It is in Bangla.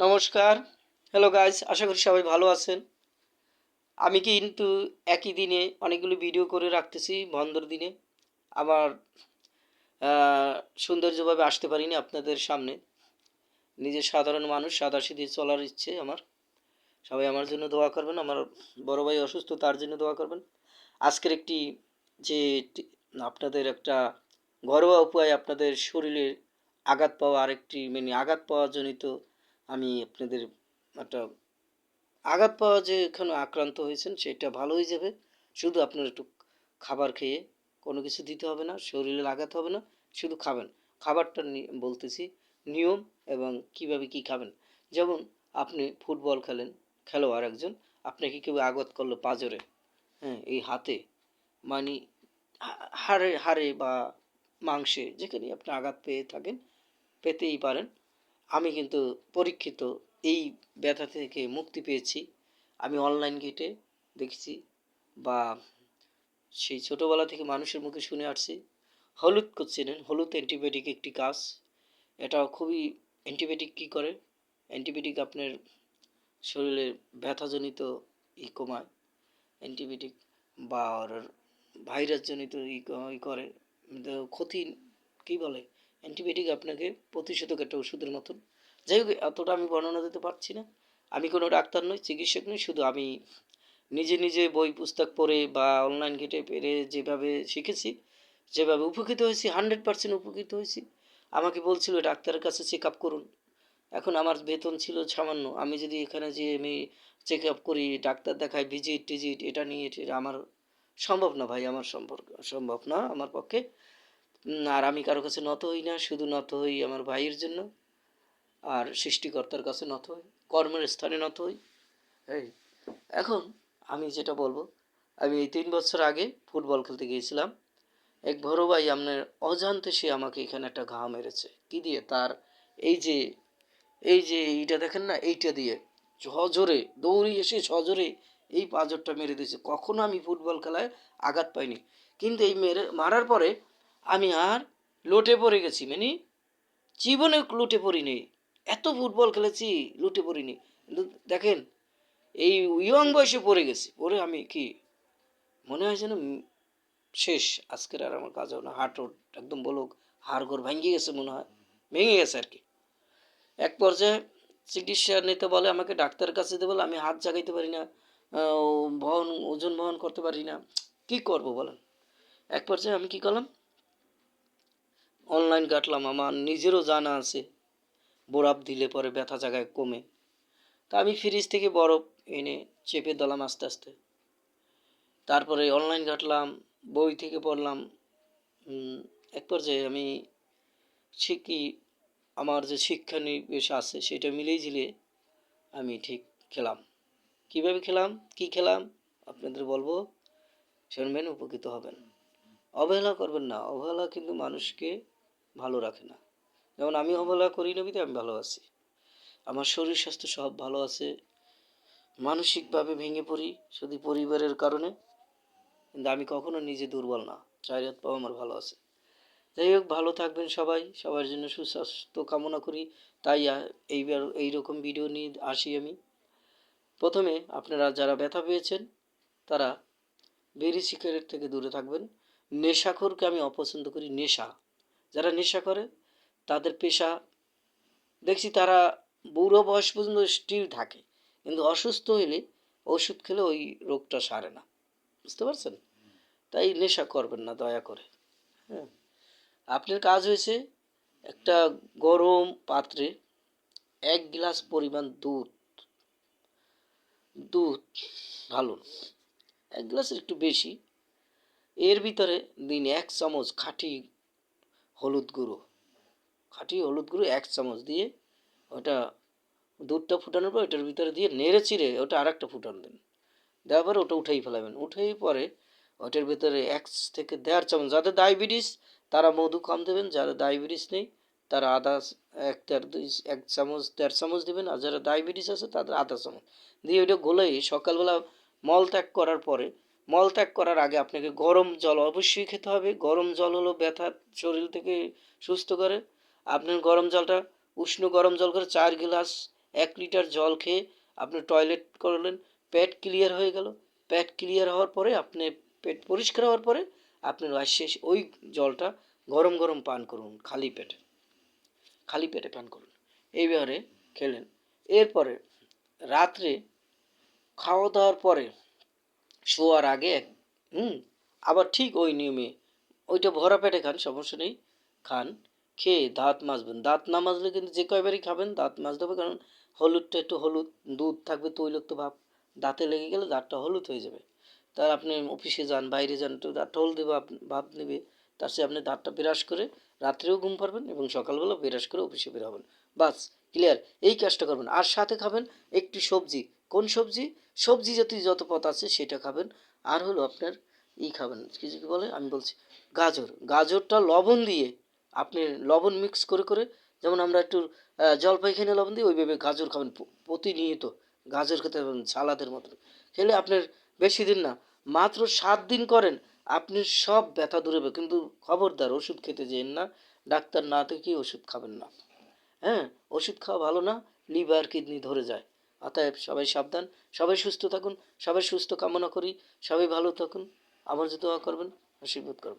নমস্কার। হ্যালো গাইস আশা করি সবাই ভালো আছেন। আমি কিন্তু একই দিনে অনেকগুলো ভিডিও করে রাখতেছি বন্ধর দিনে। আহ, সৌন্দর্যভাবে আসতে পারিনি আপনাদের সামনে। নিজের সাধারণ মানুষ সাদা সিধে চলার ইচ্ছে আমার। সবাই আমার জন্য দোয়া করবেন আমার বড় ভাই অসুস্থ তার জন্য দোয়া করবেন। আজকের একটি যে আপনাদের একটা ঘরোয়া উপায় আপনাদের শরীরে আঘাত পাওয়া আরেকটি মানে আঘাত পাওয়া জনিত আমি আপনাদের একটা আঘাত পাওয়া যে এখানে আক্রান্ত হয়েছেন, সেটা ভালো হয়ে যাবে। শুধু আপনার একটু খাবার খেয়ে কোনো কিছু দিতে হবে না, শরীরে লাগাতে হবে না, শুধু খাবেন। খাবারটা বলতেছি নিয়ম এবং কীভাবে কি খাবেন। যেমন আপনি ফুটবল খেলেন, খেলোয়াড় একজন, আপনাকে কেউ আঘাত করল পাজরে হ্যাঁ এই হাতে মানে হাড়ে হাড়ে বা মাংসে যেখানে আপনি আঘাত পেয়ে থাকেন, পেতেই পারেন। আমি কিন্তু পরীক্ষিত, এই ব্যথা থেকে মুক্তি পেয়েছি। আমি অনলাইন ঘেটে দেখেছি বা সেই ছোটোবেলা থেকে মানুষের মুখে শুনে আসছি। হলুদ করছিলেন হলুদ অ্যান্টিবায়োটিক একটি কাজ। এটা খুবই অ্যান্টিবায়োটিক কী করে? অ্যান্টিবায়োটিক আপনার শরীরের ব্যথাজনিত ই কমায়। অ্যান্টিবায়োটিক বা ভাইরাসজনিত ই করে। ক্ষতি কী বলে? অ্যান্টিবায়োটিক আপনাকে প্রতিষেধক একটা ওষুধের মতন। যাই হোক, এতটা আমি বর্ণনা দিতে পারছি না। আমি কোনো ডাক্তার নই, চিকিৎসক নই, শুধু আমি নিজে নিজে বই, পুস্তক পড়ে বা অনলাইন ঘেটে পেরে যেভাবে শিখেছি, যেভাবে উপকৃত হয়েছি, হান্ড্রেড পার্সেন্ট উপকৃত হয়েছি। আমাকে বলছিল, ডাক্তারের কাছে চেক আপ করুন। এখন আমার বেতন ছিল সামান্য। আমি যদি এখানে যে আমি চেক আপ করি, ডাক্তার দেখাই ভিজিট টিজিট এটা নিয়ে আমার সম্ভব না ভাই, আমার সম্পর্ক, সম্ভব না আমার পক্ষে। আর আমি কারও কাছে নত হই না, শুধু নত হই আমার ভাইয়ের জন্য, আর সৃষ্টিকর্তার কাছে নত হই, কর্মের স্থানে নত হই। এই, এখন আমি যেটা বলব, আমি এই তিন বছর আগে ফুটবল খেলতে গিয়েছিলাম। এক বড় ভাই আপনার অজান্তে সে আমাকে এখানে একটা ঘা মেরেছে। কি দিয়ে? তার এই যে এই যে এইটা দেখেন না, এইটা দিয়ে সজোরে দৌড়ে এসে সজোরে এই পাঁজরটা মেরে দিয়েছে। কখনো আমি ফুটবল খেলায় আঘাত পাইনি। কিন্তু এই মেরে, মারার পরে আমি আর লোটে পড়ে গেছি মানে। জীবনে লুটে পড়িনি। এত ফুটবল খেলেছি, লুটে পড়িনি। কিন্তু দেখেন, এই ইয়ং বয়সে পড়ে গেছি। পরে আমি কি? মনে হয় যেন শেষ। আজকের আর আমার কাজ হবে না। হার্ট একদম বলো হাড় ঘর ভেঙে গেছে মনে হয়। ভেঙে গেছে আর কি। এক পর্যায়ে চিকিৎসা নিতে বলে, আমাকে ডাক্তারের কাছে দিতে বলে, আমি হাত জাগাইতে পারি না বহন ওজন বহন করতে পারি না। কি করব বলেন? এক পর্যায়ে আমি কি করলাম? অনলাইন কাটলাম, আমার নিজেরও জানা আছে। বরফ দিলে পরে ব্যথা জায়গায় কমে। তা আমি ফ্রিজ থেকে বরফ এনে চেপে দিলাম আস্তে আস্তে। তারপরে অনলাইন ঘাটলাম বই থেকে পড়লাম। এক পর্যায়ে আমি শিখি আমার যে শিক্ষা নিবেশ আছে সেটা মিলেই ঝিলে আমি ঠিক খেলাম। কীভাবে খেলাম? কি খেলাম? আপনাদের বলব, শুনবেন, উপকৃত হবেন। অবহেলা করবেন না। অবহেলা কিন্তু মানুষকে ভালো রাখে না। যেমন আমি অবহেলা করি না আমি ভালো আছি। আমার শরীর স্বাস্থ্য সব ভালো আছে। মানসিকভাবে ভেঙে পড়ি শুধু পরিবারের কারণে। কিন্তু আমি কখনো নিজে দুর্বল না, চার হাত পাও আমার ভালো আছে। যাই হোক, ভালো থাকবেন সবাই, সবার জন্য সুস্বাস্থ্য কামনা করি। তাই এইবার এইরকম ভিডিও নিয়ে আসি আমি। প্রথমে আপনারা যারা ব্যথা পেয়েছেন, তারা বেরি সিগারেট থেকে দূরে থাকবেন। নেশাখোরকে আমি অপছন্দ করি, নেশা। যারা নেশা করে, তাদের পেশা, দেখছি তারা বুড়ো বয়স পর্যন্ত স্টিল থাকে। কিন্তু অসুস্থ হলে ওষুধ খেলে ওই রোগটা সারে না। বুঝতে পারছেন? তাই নেশা করবেন না, দয়া করে। হ্যাঁ। আপনার কাজ হয়েছে একটা গরম পাত্রে এক গ্লাস পরিমাণ দুধ দুধ ভালো এক গ্লাসের একটু বেশি। এর ভিতরে দিন এক চামচ খাঁটি হলুদ গুঁড়ো। খাঁটি হলুদ গুঁড়ো এক চামচ দিয়ে ওটা দুধটা ফুটানোর পর ওটার ভিতরে দিয়ে নেড়ে চিড়ে ওটা আর একটা ফুটান দেন। দেওয়ার পরে ওটা উঠেই ফেলাবেন। উঠেই পরে ওটার ভিতরে এক থেকে দেড় চামচ যাদের ডায়াবেটিস তারা মধু কম দেবেন যারা ডায়াবেটিস নেই তারা আধা এক দেড় দুই এক চামচ দেড় চামচ দেবেন আর যারা ডায়াবেটিস আছে তাদের আধা চামচ। দিয়ে ওইটা গোলাই সকালবেলা মল ত্যাগ করার পরে মল ত্যাগ করার আগে আপনাকে গরম জল অবশ্যই খেতে হবে। গরম জল হলো ব্যথা, শরীর থেকে সুস্থ করে। আপনার গরম জলটা, উষ্ণ গরম জল করে চার গ্লাস, এক লিটার জল খেয়ে আপনি টয়লেট করলেন, পেট ক্লিয়ার হয়ে গেল। পেট ক্লিয়ার হওয়ার পরে আপনি, পেট পরিষ্কার হওয়ার পরে আপনি শেষ ওই জলটা গরম গরম পান করুন, খালি পেটে। খালি পেটে পান করুন। এইবারে খেলেন। এরপরে রাত্রে খাওয়া দাওয়ার পরে শোয়ার আগে হুম, আবার ঠিক ওই নিয়মে। ওইটা ভরা পেটে খান, সমস্যা নেই, খান, খেয়ে দাঁত মাজবেন। দাঁত না মাজলে কিন্তু যে কয়বারই খাবেন, দাঁত মাজতে হবে, কারণ হলুদটা একটু হলুদ, দুধ থাকবে তৈলাক্ত ভাব। দাঁতে লেগে গেলে দাঁতটা হলুদ হয়ে যাবে। তার আপনি অফিসে যান, বাইরে যান তো দাঁতটা হলদে ভাব ভাব নেবে। তার চেয়ে আপনি দাঁতটা বিরাস করে রাত্রেও ঘুম পারবেন এবং সকালবেলা বিরাস করে অফিসে বের হবেন। বাস, ক্লিয়ার, এই কাজটা করবেন। আর সাথে খাবেন একটু সবজি কোন সবজি? সবজি জাতীয় যত পথ আছে সেটা খাবেন। আর হলো আপনার ই খাবেন কিছু কি বলে? আমি বলছি গাজর। গাজরটা লবণ দিয়ে আপনি লবণ মিক্স করে করে যেমন আমরা একটু জলপাই লবণ দিই, ওইভাবে গাজর খাবেন প্রতিনিয়ত। গাজর খেতে পারবেন সালাদের মতন। খেলে আপনার বেশি দিন না, মাত্র সাত দিন করেন, আপনি সব ব্যথা দূরে কিন্তু খবরদার, ওষুধ খেতে যেন না, ডাক্তার না থেকে ওষুধ খাবেন না। হ্যাঁ ওষুধ খাওয়া ভালো না লিভার কিডনি ধরে যায়। অতএব সবাই সাবধান, সবাই সুস্থ থাকুন, সবাই সুস্থ কামনা করি, সবাই ভালো থাকুন, আমার দোয়া করবেন আশীর্বাদ করবেন।